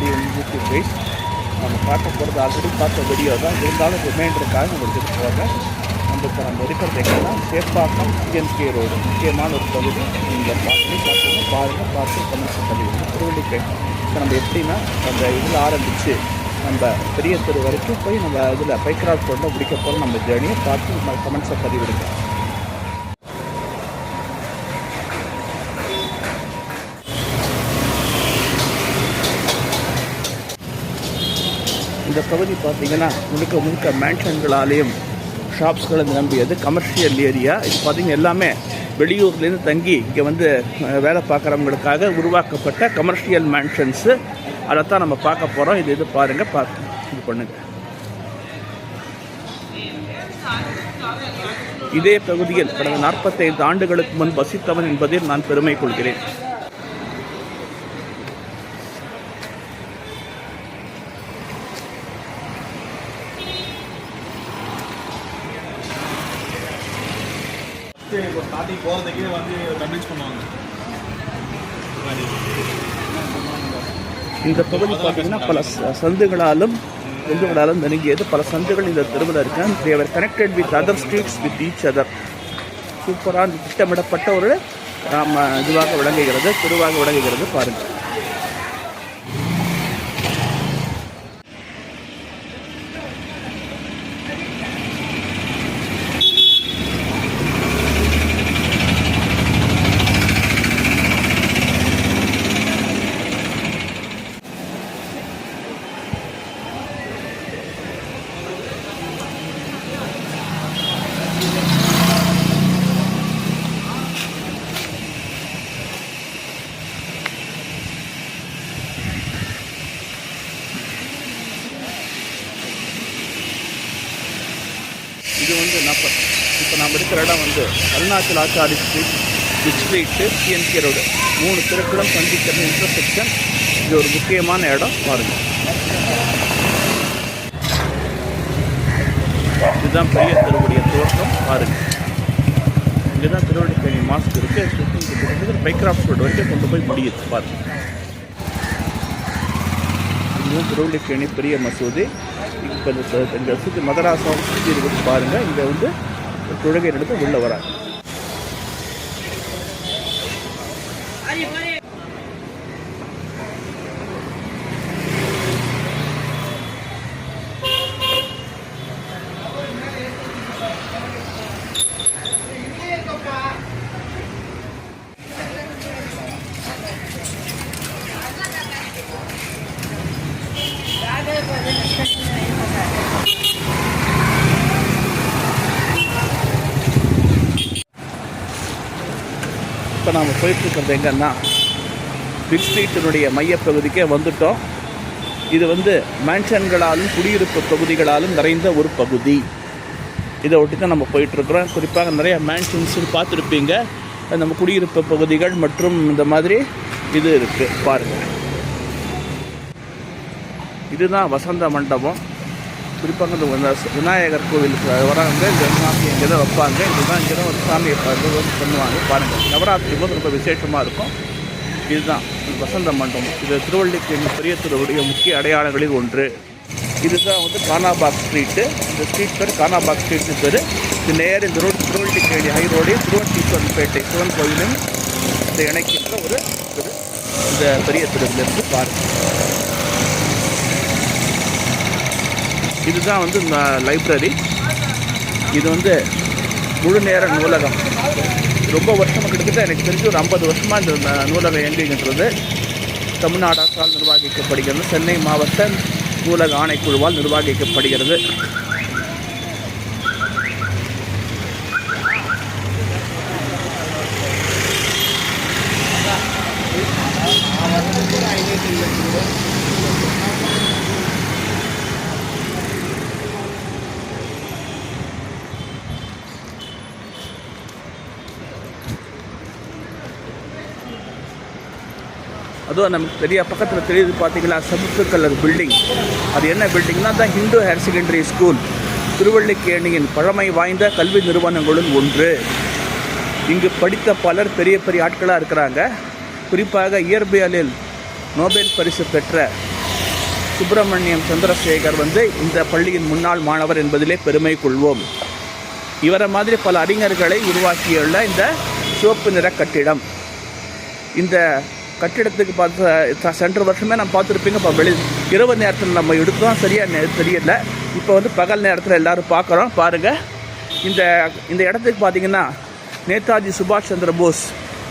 தி YouTube base நம்ம பார்க்க போகிறது ஆல்ரெடி பார்த்த வீடியோ தான். இருந்தாலும் ரிமைண்டருக்காக நம்ம எடுத்துகிட்டு போகிறேன் நம்ம இப்போ நம்ம இருக்கிறது எங்கன்னா சேப்பாக்கம் சிஎன்கே ரோடு முக்கியமான ஒரு பகுதி. நீங்கள் பார்த்து பார்த்து பாருங்கள் பார்த்து கமெண்ட்ஸ் பண்ணிவிடுங்க திருவள்ளிக்கை இப்போ நம்ம எப்படின்னா அந்த இதில் ஆரம்பித்து நம்ம பெரிய தெரு வரைக்கும் போய் நம்ம இதில் பைக்ராஃப்ட் ரோட்டில் முடிக்க போகிற நம்ம ஜேர்னியை பார்த்து நம்ம கமெண்ட்ஸை பதிவிடுங்க. இந்த பகுதி பார்த்தீங்கன்னா முழுக்க முழுக்க மேன்ஷன்களாலேயும் ஷாப்ஸ்களை நிரம்பியது கமர்ஷியல் ஏரியா இது பார்த்தீங்கன்னா எல்லாமே வெளியூர்லேருந்து தங்கி இங்கே வந்து வேலை பார்க்குறவங்களுக்காக உருவாக்கப்பட்ட கமர்ஷியல் மேன்ஷன்ஸு அதைத்தான் நம்ம பார்க்க போகிறோம் இது இது பாருங்கள் பார்த்து இது பண்ணுங்கள் இதே பகுதியில் கடந்த நாற்பத்தைந்து ஆண்டுகளுக்கு முன் வசித்தவன் என்பதில் நான் பெருமை கொள்கிறேன் போகிறதுக்கே வந்து கன்வின்ஸ் பண்ணுவாங்க. இந்த பகுதி பார்த்தீங்கன்னா பல சந்துகளாலும் சந்துகளாலும் நெருங்கியது பல சந்துகள் இந்த தெருவில் இருக்கு. They are connected with other streets with each other சூப்பராக திட்டமிடப்பட்ட ஒரு ஆம, இதுவாக விளங்குகிறது தெருவாக விளங்குகிறது பாருங்கள் இது வந்து நம்ம இப்போ நம்ம இருக்கிற இடம் வந்து அருணாச்சல் ஆச்சாரி ஸ்ட்ரீட் பிச் ஸ்ட்ரீட்டு டிஎன்கே ரோடு மூணு தெருக்களும் சந்திக்கிற இன்டர்செக்ஷன் இது ஒரு முக்கியமான இடம். பாருங்கள் இதுதான் பெரிய திருவுடைய தோட்டம் பாருங்கள் இங்கே தான் திருவள்ளிக்கேணி மாஸ்க் இருக்குது சுற்றி பைக்ராஃப்ட் ரோடு வரைக்கும் கொண்டு போய் முடியுது. பாருங்கள் இதுவும் திருவள்ளிக்கேணி பெரிய மசூதி. இப்போ இந்த சுற்றி மதராசம் சுற்றி இருக்கிறது பாருங்கள் இங்கே வந்து தொழுகை நடந்து உள்ளே வராங்க. இப்போ நாம் போயிட்டுருக்கிறது எங்கன்னா பிக் ஸ்ட்ரீட்டினுடைய மையப்பகுதிக்கே வந்துட்டோம். இது வந்து மேன்ஷன்களாலும் குடியிருப்பு பகுதிகளாலும் நிறைந்த ஒரு பகுதி. இதை ஒட்டி தான் நம்ம போயிட்டுருக்குறோம். குறிப்பாக நிறைய மேன்ஷன்ஸ் பார்த்துருப்பீங்க. நம்ம குடியிருப்பு பகுதிகள் மற்றும் இந்த மாதிரி இது இருக்குது பாருங்கள் இதுதான் வசந்த மண்டபம். குறிப்பாக இந்த விநாயகர் கோவிலுக்கு வராங்க. இந்த சாமி இங்கே தான் வைப்பாங்க. இதுதான் இங்கே தான் ஒரு சாமியை பார்த்து பண்ணுவாங்க. பாருங்கள் நவராத்திரி போது ரொம்ப விசேஷமாக இருக்கும். இதுதான். வசந்த மண்டபம். இது திருவள்ளிக்கேணி பெரிய திருவுடைய முக்கிய அடையாளங்களில் ஒன்று. இதுதான் வந்து கானாபாக் ஸ்ட்ரீட்டு இந்த ஸ்ட்ரீட் பேர் கானாபாக் ஸ்ட்ரீட் பேர். இது நேர் இந்த road Thiruvallikeni high road. Thiruvatteeswaranpettai Sivan கோயிலும் இதை இணைக்கின்ற ஒரு இந்த பெரிய திருவிலிருந்து பாருங்கள் இதுதான் வந்து லைப்ரரி இது வந்து முழு நேர நூலகம். ரொம்ப வருஷமாக கிட்டத்தட்ட எனக்கு தெரிஞ்சு ஒரு ஐம்பது வருஷமாக இந்த நூலக நூலகம் இயங்குகின்றது. தமிழ்நாடு அரசால் நிர்வகிக்கப்படுகிறது. சென்னை மாவட்ட நூலக ஆணைக்குழுவால் நிர்வகிக்கப்படுகிறது. அதுவும் நமக்கு தெரிய பக்கத்தில் தெரியுது பார்த்தீங்களா சமுத்து கலர் பில்டிங் அது என்ன பில்டிங்னா தான் ஹிந்து ஹையர் செகண்டரி ஸ்கூல் திருவள்ளிக்கேணியின் பழமை வாய்ந்த கல்வி நிறுவனங்களுள் ஒன்று. இங்கு படித்த பலர் பெரிய பெரிய ஆட்களாக இருக்கிறாங்க. குறிப்பாக இயற்பியலில் நோபல் பரிசு பெற்ற சுப்பிரமணியம் சந்திரசேகர் வந்து இந்த பள்ளியின் முன்னாள் மாணவர் என்பதிலே பெருமை கொள்வோம். இவரை மாதிரி பல அறிஞர்களை உருவாக்கியுள்ள இந்த சிவப்பு நிற கட்டிடம். இந்த கட்டிடத்துக்கு பார்த்த சென்ற வருஷமே நான் பார்த்துருப்பீங்க. இப்போ வெளி இரவு நேரத்தில் நம்ம எடுத்தோம். சரியாக தெரியல. இப்போ வந்து பகல் நேரத்தில் எல்லோரும் பார்க்குறோம். பாருங்கள் இந்த இந்த இடத்துக்கு பார்த்தீங்கன்னா நேதாஜி சுபாஷ் சந்திர போஸ்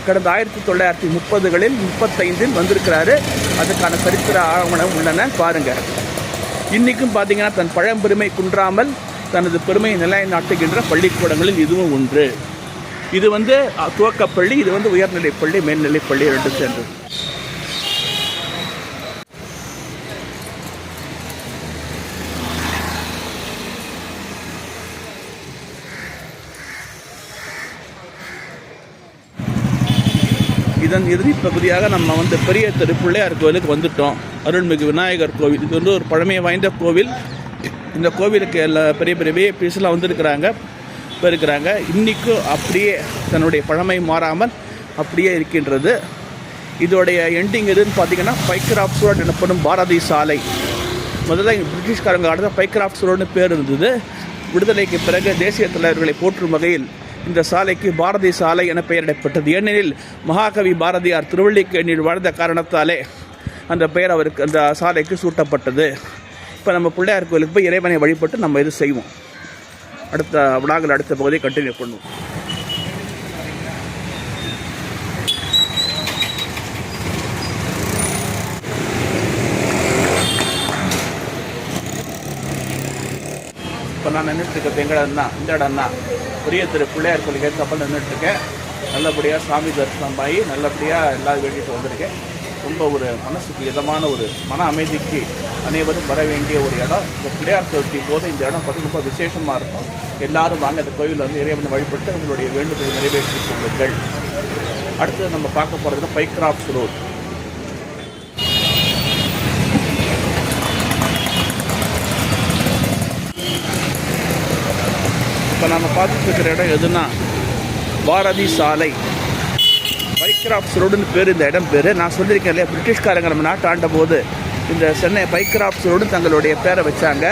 கடந்த ஆயிரத்தி தொள்ளாயிரத்தி முப்பதுகளில் முப்பத்தைந்தில் வந்திருக்கிறாரு. அதுக்கான சரித்திர ஆவணம் உள்ளன. பாருங்கள் இன்றைக்கும் பார்த்தீங்கன்னா தன் பழம்பெருமை குன்றாமல் தனது பெருமையை நிலைநாட்டுகின்ற பள்ளிக்கூடங்களில் இதுவும் ஒன்று. இது வந்து துவக்கப்பள்ளி இது வந்து உயர்நிலைப்பள்ளி மேல்நிலைப்பள்ளி ரெண்டும் சேர்ந்தது. இதன் இறுதி பகுதியாக நம்ம வந்து பெரிய தெரு பிள்ளையார் கோவிலுக்கு வந்துட்டோம். அருள்மிகு விநாயகர் கோவில். இது வந்து ஒரு பழமை வாய்ந்த கோவில். இந்த கோவிலுக்கு எல்லா பெரிய பெரிய விஐபிஸ்லாம் வந்திருக்கிறாங்க. இருக்கிறாங்க இன்றைக்கும் அப்படியே தன்னுடைய பழமை மாறாமல் அப்படியே இருக்கின்றது. இதோடைய எண்டிங் எதுன்னு பார்த்தீங்கன்னா பைக்ராஃப்ட் ரோட் எனப்படும் பாரதி சாலை. முதல்ல பிரிட்டிஷ்காரங்க ஆடுற பைக்ராஃப்ட் ரோடுன்னு பேர் இருந்தது. விடுதலைக்கு பிறகு தேசிய தலைவர்களை போற்றும் வகையில் இந்த சாலைக்கு பாரதி சாலை என பெயரிடப்பட்டது. ஏனெனில் மகாகவி பாரதியார் திருவள்ளிக்கேணியில் வாழ்ந்த காரணத்தாலே அந்த பெயர் அவருக்கு அந்த சாலைக்கு சூட்டப்பட்டது. இப்போ நம்ம பிள்ளையார் கோயிலுக்கு போய் இறைவனை வழிபட்டு நம்ம இது செய்வோம். அடுத்த விழாக்கள் அடுத்த பகுதியை கண்டினியூ பண்ணுவோம் இப்போ நான் நின்றுட்டு இருக்கிறது எங்கட அண்ணா? இந்த அண்ணா. பெரிய திரு. பிள்ளையார் கோயிலுக்கு ஏற்றப்பல் நின்றுட்டுருக்கேன் நல்லபடியாக சாமி தரிசனம் ஆகி நல்லபடியாக எல்லா வேண்டிட்டு வந்திருக்கேன். ரொம்ப ஒரு மனசுக்கு இதமான ஒரு மன அமைதிக்கு அனைவரும் வர வேண்டிய ஒரு இடம். இந்த பிள்ளையார் சதுர்த்தி போது இந்த இடம் பார்த்து ரொம்ப விசேஷமாக இருக்கும். எல்லாரும் வாங்க இந்த கோயிலில் வந்து இறைவனை வழிபட்டு உங்களுடைய வேண்டுதலை நிறைவேற்றிக் கொள்ளுங்கள். அடுத்து நம்ம பார்க்க போகிறது பைக்ராஃப்ட் ரோட் இப்போ நம்ம பார்த்துட்டு இருக்கிற இடம் எதுனா பாரதி சாலை. பைக்ராஃப்ட்ஸ் ரோடுன்னு பேர் இந்த இடம் பேர். நான் சொல்லியிருக்கேன் இல்லையா? பிரிட்டிஷ்காரங்க நம்ம நாட்டை ஆண்ட போது இந்த சென்னை பைக்ராஃப்ட்ஸ் ரோடு தங்களுடைய பேரை வச்சாங்க.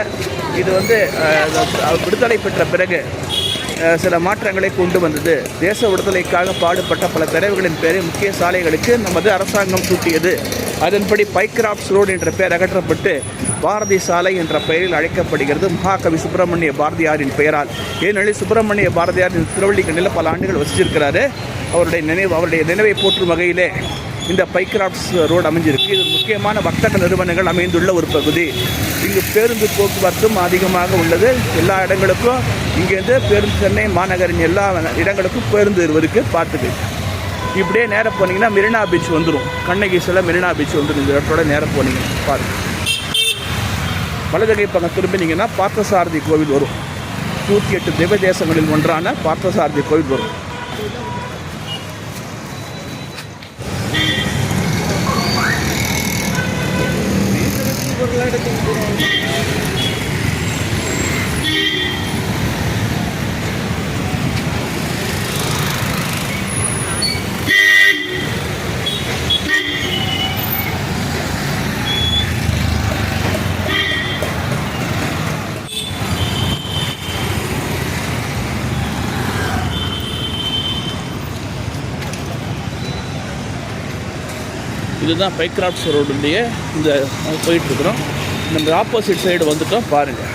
இது வந்து விடுதலை பெற்ற பிறகு சில மாற்றங்களை கொண்டு வந்தது. தேச விடுதலைக்காக பாடுபட்ட பல தலைவர்களின் பேரை முக்கிய சாலைகளுக்கு நமது அரசாங்கம் சூட்டியது. அதன்படி பைக்ராப்ஸ் ரோடு என்ற பெயர் அகற்றப்பட்டு பாரதி சாலை என்ற பெயரில் அழைக்கப்படுகிறது. மகாகவி சுப்பிரமணிய பாரதியாரின் பெயரால். ஏனெனில் சுப்பிரமணிய பாரதியார் திருவள்ளிக்கண்ணில் பல ஆண்டுகள் வசிச்சிருக்கிறாரு. அவருடைய நினைவு அவருடைய நினைவை போற்றும் வகையிலே இந்த பைக்ராஃப்ட்ஸ் ரோடு அமைஞ்சிருக்கு. இது முக்கியமான வர்த்தக நிறுவனங்கள் அமைந்துள்ள ஒரு பகுதி. இங்கு பேருந்து போக்குவரத்தும் அதிகமாக உள்ளது. எல்லா இடங்களுக்கும் இங்கேருந்து பேருந்து சென்னை மாநகரின் எல்லா இடங்களுக்கும் பேருந்து இருவருக்கு பார்த்துக்கு. இப்படியே நேராக போனீங்கன்னா மெரினா பீச் வந்துடும் கண்ணகி சில மெரினா பீச் வந்துடும் இந்த இடத்தோட நேராக போனீங்க பாருங்க. வலதுகை பக்கம் திரும்பினீங்கன்னா பார்த்தசாரதி கோவில் வரும். நூற்றி எட்டு திவ்ய தேசங்களில் ஒன்றான பார்த்தசாரதி கோவில் வரும். பொருளாக எடுத்து இதுதான் பைக்ராஃப்ட்ஸ் ரோடுடைய இந்த போயிட்டுருக்குறோம். நம்ம ஆப்போசிட் சைடு வந்துட்டோம் பாருங்கள்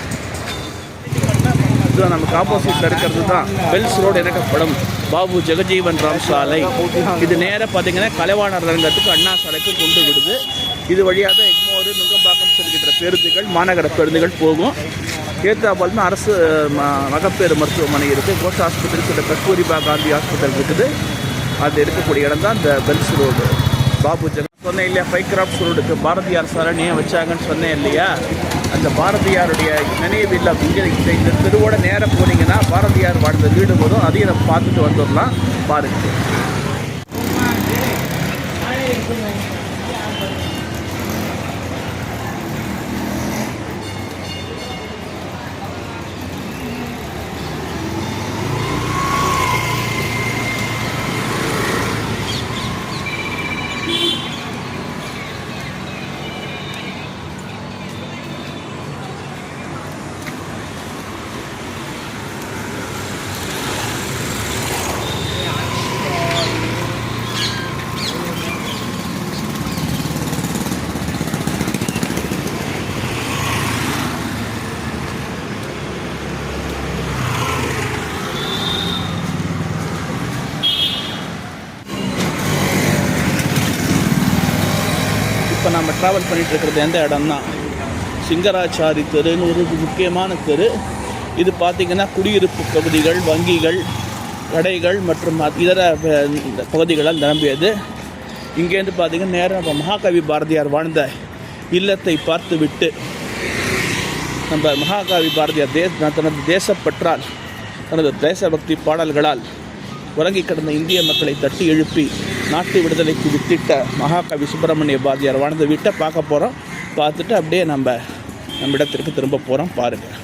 இதுதான் நமக்கு ஆப்போசிட்டில் இருக்கிறது தான் பெல்ஸ் ரோடு எனக்கப்படும் பாபு ஜெகஜீவன் ராம் சாலை. இது நேராக பார்த்தீங்கன்னா கலைவாணர் ரங்கத்துக்கு அண்ணா சாலைக்கு கொண்டு விடுது. இது வழியாக தான் எக்மோரு நுங்கம்பாக்கம் செல்கின்ற பேருந்துகள் மாநகர பேருந்துகள் போகும். ஏத்தாப்பாலுமே அரசு ம- மகப்பேறு மருத்துவமனை இருக்குது கோஷ் ஆஸ்பத்திரி சில கஸ்தூரிபா காந்தி ஹாஸ்பிட்டல் இருக்குது. அது இருக்கக்கூடிய இடம் தான் இந்த பெல்ஸ் ரோடு பாபு ஜெக சொன்னேன் இல்லையா? பைக்ராஃப்ட் சுருடுக்கு பாரதியார் சரணியை வச்சாங்கன்னு சொன்னேன் இல்லையா? அந்த பாரதியாருடைய நினைவு இல்லை. இங்கே இந்த இந்த தெருவோட நேரம் போனீங்கன்னா பாரதியார் வாழ்ந்த வீடு போதும். அதையும் நம்ம பார்த்துட்டு வந்துடலாம். பாருங்க. நம்ம ட்ராவல் பண்ணிகிட்டு இருக்கிறது எந்த இடம்னா சிங்கராச்சாரி தெருன்னு ஒரு முக்கியமான தெரு. இது பார்த்திங்கன்னா குடியிருப்பு பகுதிகள் வங்கிகள் கடைகள் மற்றும் இதர இந்த பகுதிகளால் நிரம்பியது. இங்கேருந்து பார்த்திங்கன்னா நேராக நம்ம மகாகவி பாரதியார் வாழ்ந்த இல்லத்தை பார்த்து விட்டு நம்ம மகாகவி பாரதியார் தேச தனது தேசப்பற்றால் தனது தேசபக்தி பாடல்களால் உறங்கி கிடந்த இந்திய மக்களை தட்டி எழுப்பி நாட்டு விடுதலைக்கு வித்திட்ட மகாகவி சுப்பிரமணிய பாரதியார் வாழ்ந்த வீட்டை பார்க்க போகிறோம் பார்த்துட்டு அப்படியே நம்ம நம்ம இடத்திற்கு திரும்ப போகிறோம் பாருங்கள்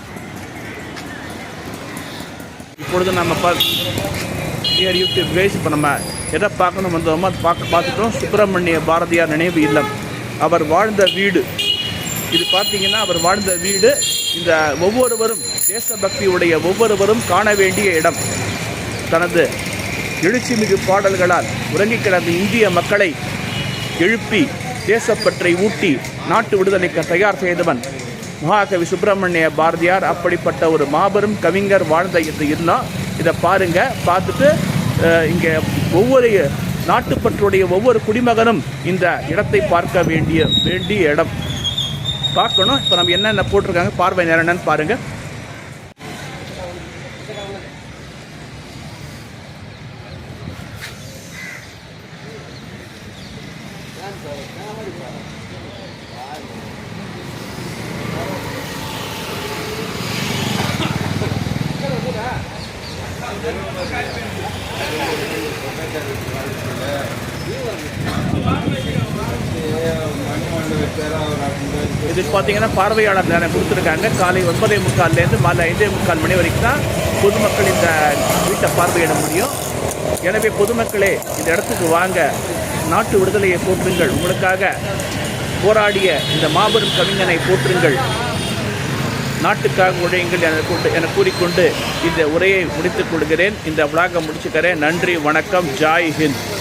இப்பொழுது நம்ம பா யூடியூப் பேஸ் இப்போ நம்ம எதை பார்க்கணும் வந்தோமோ அது பார்க்க பார்த்துட்டோம். சுப்பிரமணிய பாரதியார் நினைவு இல்லம். அவர் வாழ்ந்த வீடு. இது பார்த்தீங்கன்னா அவர் வாழ்ந்த வீடு. இந்த ஒவ்வொருவரும் தேசபக்தியுடைய ஒவ்வொருவரும் காண வேண்டிய இடம். தனது எழுச்சிமிகு பாடல்களால் உறங்கிக் கிடந்த இந்திய மக்களை எழுப்பி தேசப்பற்றை ஊட்டி நாட்டு விடுதலைக்கு தயார் செய்தவன் மகாகவி சுப்பிரமணிய பாரதியார். அப்படிப்பட்ட ஒரு மாபெரும் கவிஞர் வாழ்ந்த இது இல்லம் இதை பாருங்க பார்த்துட்டு இங்கே ஒவ்வொரு நாட்டுப்பற்றுடைய ஒவ்வொரு குடிமகனும் இந்த இடத்தை பார்க்க வேண்டிய வேண்டிய இடம். பார்க்கணும். இப்போ நம்ம என்னென்ன போட்டிருக்காங்க பார்வை நேரம் என்னன்னு பாருங்கள் இது பார்த்தீங்கன்னா பார்வையாளர் நேரம் கொடுத்துருக்காங்க. காலை ஒன்பதே முக்கால்லேருந்து மாலை ஐந்தே முக்கால் மணி வரைக்கும் தான் பொதுமக்கள் இந்த வீட்டை பார்வையிட முடியும். எனவே பொதுமக்களே இந்த இடத்துக்கு வாங்க. நாட்டு விடுதலையை போற்றுங்கள். உங்களுக்காக போராடிய இந்த மாபெரும் கவிஞனை போற்றுங்கள். நாட்டுக்காக உழையுங்கள் என கொண்டு என கூறிக்கொண்டு இந்த உரையை முடித்துக் கொள்கிறேன். இந்த விழாக முடிச்சுக்கிறேன். நன்றி வணக்கம். ஜாய் ஹிந்த்.